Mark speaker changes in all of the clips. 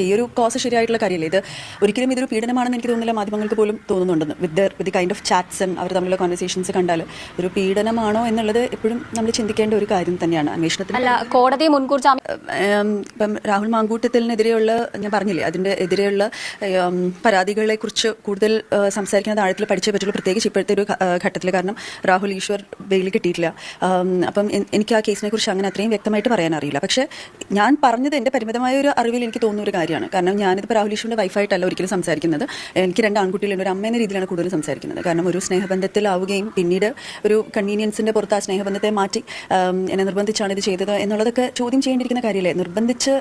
Speaker 1: ഈ ഒരു കോസ് ശരിയായിട്ടുള്ള കാര്യമില്ല. ഇത് ഒരിക്കലും ഇതൊരു പീഡനമാണെന്ന് എനിക്ക് തോന്നുന്നില്ല. മാധ്യമങ്ങൾക്ക് പോലും തോന്നുന്നുണ്ടെന്ന്. With with kind of chats and അവർ തമ്മിലുള്ള കോൺവെർസേഷൻസ് കണ്ടാൽ ഒരു പീഡനമാണോ എന്നുള്ളത് എപ്പോഴും നമ്മൾ ചിന്തിക്കേണ്ട ഒരു കാര്യം തന്നെയാണ്.
Speaker 2: അന്വേഷണത്തിൽ കോടതി മുൻകൂർ
Speaker 1: ഇപ്പം രാഹുൽ മാങ്കൂട്ടത്തിനെതിരെയുള്ള ഞാൻ പറഞ്ഞില്ലേ അതിന്റെ എതിരെയുള്ള പരാതികളെ കുറിച്ച് കൂടുതൽ സംസാരിക്കുന്നത് ആഴത്തിൽ പഠിച്ചേ പറ്റുള്ളൂ. പ്രത്യേകിച്ച് ഇപ്പോഴത്തെ ഒരു ഘട്ടത്തിൽ. കാരണം രാഹുൽ ഈശ്വർ ബെയിൽ കിട്ടിയിട്ടില്ല. അപ്പം എനിക്ക് ആ കേസിനെ കുറിച്ച് അങ്ങനെ അത്രയും വ്യക്തമായിട്ട് പറയാൻ അറിയില്ല പക്ഷേ ഞാൻ പറഞ്ഞത് എന്റെ പരിമിതമായ ഒരു അറിവിൽ എനിക്ക് തോന്നുന്ന ഒരു കാര്യമാണ്. കാരണം ഞാനിപ്പോൾ ഈശ്വറിന്റെ വൈഫായിട്ടല്ല ഒരിക്കലും സംസാരിക്കുന്നത്. എനിക്ക് രണ്ട് ആൺകുട്ടികളുണ്ട്. ഒരു അമ്മ എന്ന രീതിയിലാണ് കൂടുതൽ സംസാരിക്കുന്നത്. കാരണം ഒരു സ്നേഹബന്ധത്തിലാവുകയും പിന്നീട് ഒരു കൺവീനിയൻസിന്റെ പുറത്ത് ആ സ്നേഹബന്ധത്തെ മാറ്റി എന്നെ നിർബന്ധിച്ചാണ് ഇത് ചെയ്തത് എന്നുള്ളതൊക്കെ ചോദ്യം ചെയ്യേണ്ടിയിരിക്കുന്ന കാര്യമല്ലേ? നിർബന്ധിച്ച്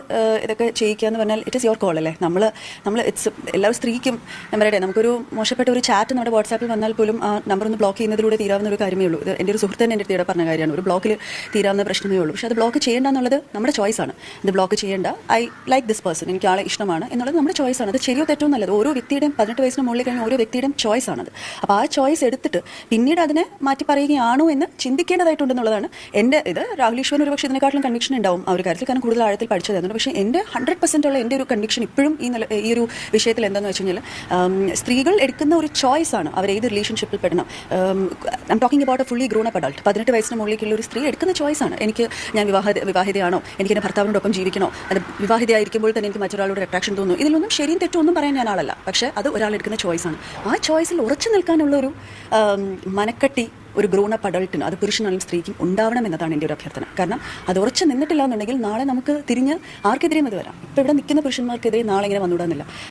Speaker 1: ഇതൊക്കെ ചെയ്യിക്കുക എന്ന് പറഞ്ഞാൽ ഇറ്റ് ഇസ് യുവർ കോൾ അല്ലേ? നമ്മൾ നമ്മൾ ഇറ്റ്സ് എല്ലാവരും സ്ത്രീക്കും പറയട്ടെ നമുക്കൊരു മോശപ്പെട്ട ഒരു ചാറ്റ് നമ്മുടെ വാട്സാപ്പിൽ വന്നാൽ പോലും ആ നമ്പർ ഒന്ന് ബ്ലോക്ക് ചെയ്യുന്നതിലൂടെ തീരാവുന്ന ഒരു കാര്യമേ ഉള്ളൂ. ഇത് എന്റെ ഒരു സുഹൃത്തൻ എന്റെ അടുത്ത് പറഞ്ഞ കാര്യമാണ്. ഒരു ബ്ലോക്കിൽ തീരാവുന്ന പ്രശ്നമേ ഉള്ളൂ. പക്ഷേ അത് ബ്ലോക്ക് ചെയ്യേണ്ട എന്നുള്ളത് നമ്മുടെ ചോയ്സാണ് ഇത് ബ്ലോക്ക് ചെയ്യേണ്ട. ഐ ലൈക്ക് ദിസ് പേഴ്സൺ എനിക്ക് ആളെ ഇഷ്ടമാണ് എന്നുള്ളത് നമ്മുടെ ചോയ്സാണ് അത് ശരിയോ തെറ്റോ നല്ലത്. ഓരോ വ്യക്തിയുടെയും പതിനെട്ട് വയസ്സിന് മുകളിൽ കഴിഞ്ഞ ഓരോ വ്യക്തിയുടെയും ചോയ്സാണത് അപ്പോൾ ആ ചോയ്സ് എടുത്തിട്ട് പിന്നീട് അതിനെ മാറ്റി പറയുകയാണോ എന്ന് ചിന്തിക്കേണ്ടതായിട്ടുണ്ടെന്നുള്ളതാണ് എന്റെ ഇത് രാഹുൽ ഈശ്വരൻ ഒരു പക്ഷേ ഇതിനെക്കാട്ടിലും കൺവിക്ഷൻ ഉണ്ടാവും ആ ഒരു കാര്യത്തിൽ. കാരണം കൂടുതൽ ആഴത്തിൽ പഠിച്ചതായിരുന്നു പക്ഷേ എന്റെ ഹൺഡ്രഡ് പെർസെന്റ് ഉള്ള എന്റെ ഒരു കൺവിക്ഷൻ ഇപ്പോഴും ഈ നില ഈ ഒരു വിഷയത്തിൽ എന്താണെന്ന് വെച്ച് കഴിഞ്ഞാൽ സ്ത്രീകൾ എടുക്കുന്ന ഒരു ചോയ്സ് ആണ് അവർ ഏത് റിലേഷൻഷിപ്പിൽ പെടണം. I'm talking about a fully grown up adult പതിനെട്ട് വയസ്സിന് മുകളിലേക്കുള്ള ഒരു സ്ത്രീ എടുക്കുന്ന ചോയ്സ് ആണ്. എനിക്ക് ഞാൻ വിവാഹ വിവാഹിതയാണോ? എനിക്ക് എന്റെ ഭർത്താവിനോടൊപ്പം ജീവിക്കണോ? അത് വിവാഹിതയായിരിക്കുമ്പോൾ തന്നെ എനിക്ക് മറ്റൊരാളോട് അട്രാക്ഷൻ തോന്നുന്നു. ഇതിലൊന്നും ശരിയും തെറ്റും ഒന്നും പറയാൻ ഞാൻ ആളല്ല. പക്ഷേ അത് ഒരാൾ എടുക്കുന്ന ചോയ്സ് ആണ്. ആ ചോയ്സിൽ ഉറച്ചു നിൽക്കാനുള്ള ഒരു മനക്കെട്ടി ഒരു ഗ്രോൺ അപ്പ് അഡൾട്ടിന് അത് പുരുഷനാണെങ്കിലും സ്ത്രീക്കും ഉണ്ടാവണം എന്നതാണ് എന്റെ ഒരു അഭ്യർത്ഥന. കാരണം അത് ഉറച്ചു നിന്നിട്ടില്ല എന്നുണ്ടെങ്കിൽ നാളെ നമുക്ക് തിരിഞ്ഞ് ആർക്കെതിരെയും അത് വരാം. ഇപ്പോൾ ഇവിടെ നിൽക്കുന്ന പുരുഷന്മാർക്കെതിരെ നാളെ ഇങ്ങനെ വന്നുകൂടാന്നില്ല